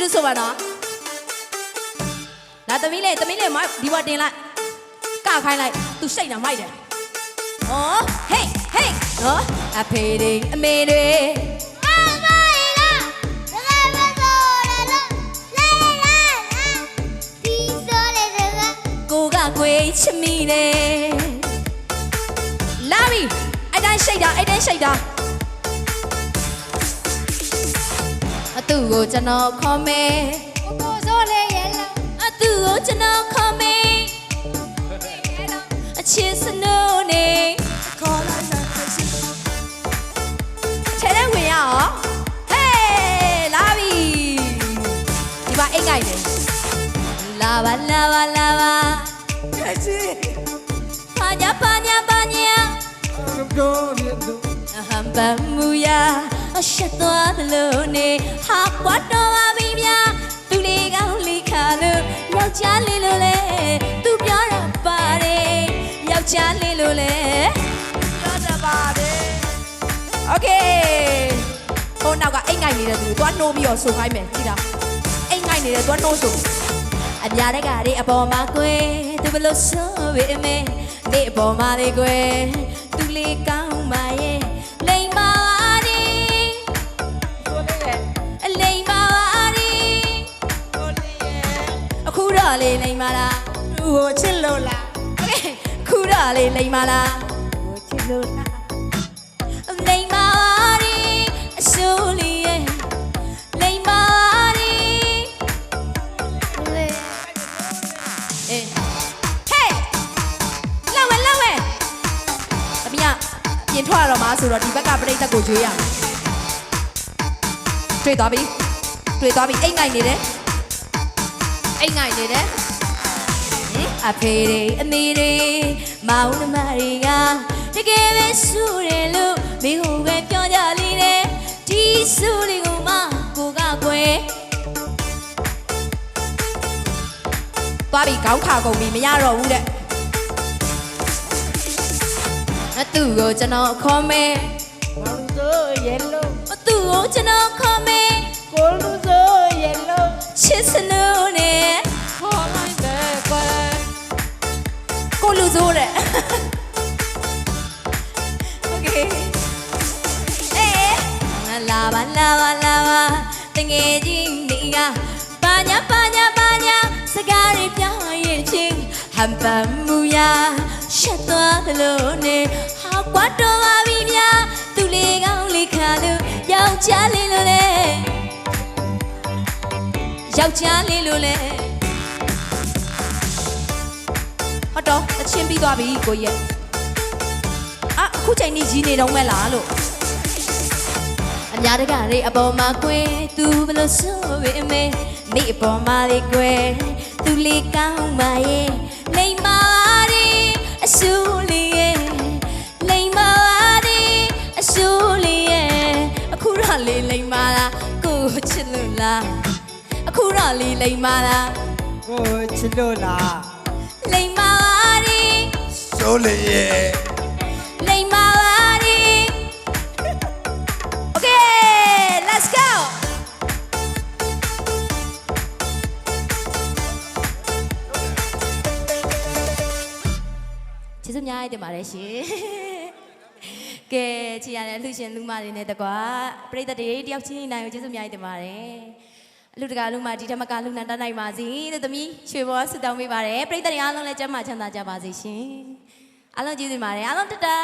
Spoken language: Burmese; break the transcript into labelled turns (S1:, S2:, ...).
S1: တူဆိုပါတော့လာသမီးလေးသမီးလေးမဒီဘက်တင်လိုက်ကခိုင်းလိုက်သူစိတ်နာမိုက်တယ်ဩဟေးဟေးနော်အဖေတွေအမေတွေကိုကကွေးချမီနေလာပြီအဲ့တိုင်းရှိတ်တာအဲ့တိုင်းရှိတ် တာအတူကိုကျွန်တော်ခေါ်မယ်အတူကိုကျွန်တော်ခေါ်မယ်အချစ်စနိုးနေခေါ်လိုက်တာချဲတဲ့ဝင်ရအောင်ဟေးလာပြီဒီပါအိတ်ငိုက်တယ်လာပါလာပါလာပါပါညာပါညာပါညာအဟံပမူယာအရှက်သွားသလိုနေ ဟာကွာတော့ပါပြီဗျာသူလေးကောင်းလေးခါလို့ယောက်ျားလေးလို့လေသူပြောတာပါတယ်ယောက်ျားလေးလို့လေပြောတာပါတယ်โอเคဟိုနောက်ကအိတ်ငိုက်နေတဲ့သူကိုသွားနှိုးပြီးတော့ဆိုခိုင်းမယ်ကြည့်တာအိတ်ငိုက်နေတယ်သွားနှိုးဆို အများတက်ကလေးအပေါ်မှာကွယ်သူဘလို့ဆိုပေမဲ့နေအပေါ်မှာလေးကွယ်သူလေးကောင်းပါရဲ့ တော့လေးလိမ့်ပါလား
S2: သူ့ကိုချစ်လို့လား
S1: ခူးတော့လေးလိမ့်ပါလားသူ့
S2: ကိုချစ်လို့လား
S1: လိမ့်ပါရီအရှူလီရဲ့လိမ့်ပါရီလေအေးဟေးလောက်ဝဲလောက်ဝဲအမရပြင်ထွက်တော့မှာဆိုတော့ဒီဘက်ကပြိတ္တကိုကြွေးရမယ်တွေ့သွားပြီတွေ့သွားပြီအိတ်နိုင်နေတယ် အိတ်ငိုက်နေတယ်ဟင်အဖေတွေအမေတွေမောင်နှမတွေကတကယ်ပဲဆူတယ်လို့မိဟုပဲပြောကြလိမ့်တယ်ဒီဆူလေးကိုမှကိုကကွယ်သွားပြီခေါင်းခါကုန်ပြီမရတော့ဘူးတဲ့အတူကိုကျွန်တော်ခေါ်မယ်
S2: ဘာလို့ဆိုရဲလို့
S1: အတူကိုကျွန်တော်ခေါ်မယ်
S2: ကိုလူဆိုရဲလို့
S1: ချစ်စနူး
S2: ကို
S1: လူဆိုးတဲ့ Okay အေးငါလာပါလာပါလာပါတငယ်ကြီးမိကပါညာပါညာပါညာစကားတွေပြောင်းရင်ချင်းဟမ်ပမ်မူယာရှက်သွားတယ်လို့နေဟာကွာတော့ပါပြီများသူလေးကောင်းလေးခါလို့ယောက်ျားလေးလို့လေယောက်ျားလေးလို့လေ ဟုတ်တော့တချင်းပြီးသွားပြီကိုကြီးရဲ့အာအခုချိန်นี้ရီနေတော့မဲ့လားလို့အများတကလေးအပေါ်မှာကွယ်သူဘယ်လို့ဆိုပေမဲ့နေအပေါ်မှာလေးကွယ်သူလေးကောင်းပါရဲ့လိမ္မာရီအဆူလေးရဲ့လိမ္မာရီအဆူလေးရဲ့အခုတော့လေးလိမ္မာလားကိုချစ်လို့လားအခုတော့လေးလိမ္မာလား
S2: ကိုချစ်လို့လား
S1: လိမ္မာရီ
S3: ဆိုလေရဲ့
S1: လိမ္မာပါဒီ Okay let's go ကျေးဇူးများတင်ပါတယ်ရှင်ကဲချီရတယ်လူရှင်လူမတွေနဲ့တကွာပရိသတ်တွေတယောက်ချင်းနိုင်ကိုကျေးဇူးများတင်ပါတယ်အလူတကာလူမဒီဓမ္မကလူနန်တတ်နိုင်ပါစေလို့သမီးရွှေဘောဆုတောင်းပေးပါတယ်ပရိသတ်တွေအားလုံးလည်းကျမ်းမာချမ်းသာကြပါစေရှင် အားလုံးကျေးဇူးပါတယ်အားလုံးတတာ